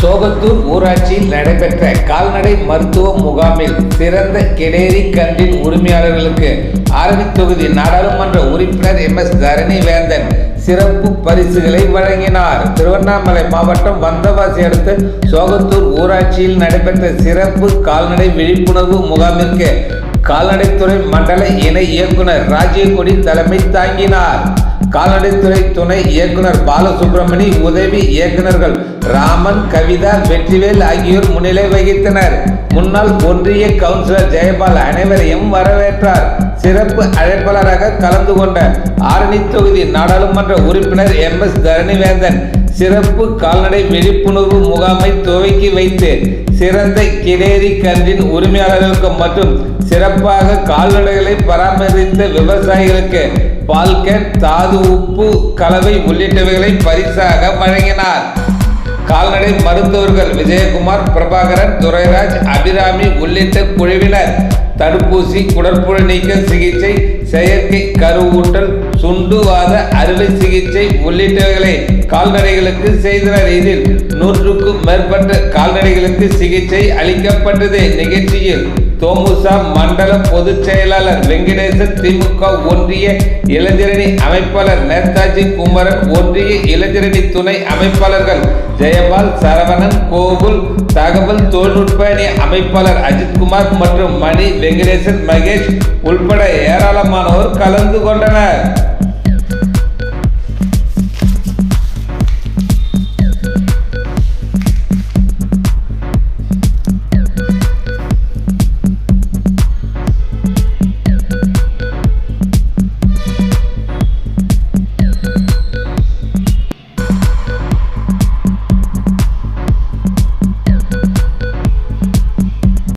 சோகத்தூர் ஊராட்சியில் நடைபெற்ற கால்நடை மருத்துவ முகாமில் சிறந்த கெடேரி கன்றின் உரிமையாளர்களுக்கு ஆரணி தொகுதி நாடாளுமன்ற உறுப்பினர் எம் எஸ் தரணி வேந்தன் சிறப்பு பரிசுகளை வழங்கினார். திருவண்ணாமலை மாவட்டம் வந்தவாசி அடுத்த சோகத்தூர் ஊராட்சியில் நடைபெற்ற சிறப்பு கால்நடை விழிப்புணர்வு முகாமிற்கு கால்நடைத்துறை மண்டல இணை இயக்குனர் ராஜீவ்கொடி தலைமை தாங்கினார். கால்நடைத்துறை துணை இயக்குனர் பாலசுப்ரமணி உதவி இயக்குநர்கள் ராமன் கவிதா வெற்றிவேல் ஆகியோர் முன்னிலை வகித்தனர். முன்னாள் ஒன்றிய கவுன்சிலர் ஜெயபால் அனைவரையும் வரவேற்றார். சிறப்பு அழைப்பாளராக கலந்து கொண்ட ஆரணி தொகுதி நாடாளுமன்ற உறுப்பினர் எம் எஸ் தரணிவேந்தன் சிறப்பு கால்நடை விழிப்புணர்வு முகாமை துவக்கி வைத்து சிறந்த கிடேரி கன்றின் உரிமையாளர்களுக்கு மற்றும் சிறப்பாக கால்நடைகளை பராமரித்த விவசாயிகளுக்கு பால்கன் தாது உப்பு கலவை உள்ளிட்டவைகளை பரிசாக வழங்கினார். கால்நடை மருத்துவர்கள் விஜயகுமார் பிரபாகரன் துரைராஜ் அபிராமி உள்ளிட்ட குழுவினர் தடுப்பூசி குடற்புழு நீக்க சிகிச்சை செயற்கை கருவூட்டல் சுண்டுவாத அறுவை சிகிச்சை உள்ளிட்டவைகளை கால்நடைகளுக்கு செய்தனர் இதில் நூற்றுக்கும் மேற்பட்ட கால்நடைகளுக்கு சிகிச்சை அளிக்கப்பட்டது. நிகழ்ச்சியில் தோமுசா மண்டல பொதுச் செயலாளர் வெங்கடேசன் திமுக ஒன்றிய இளைஞரணி அமைப்பாளர் நேதாஜி குமரன் ஒன்றிய இளைஞரணி துணை அமைப்பாளர்கள் ஜெயபால் சரவணன் கோகுல் தகவல் தொழில்நுட்ப அணி அமைப்பாளர் அஜித்குமார் மற்றும் மணி வெங்கடேசன் மகேஷ் உள்பட ஏராளமானோர் கலந்து கொண்டனர்.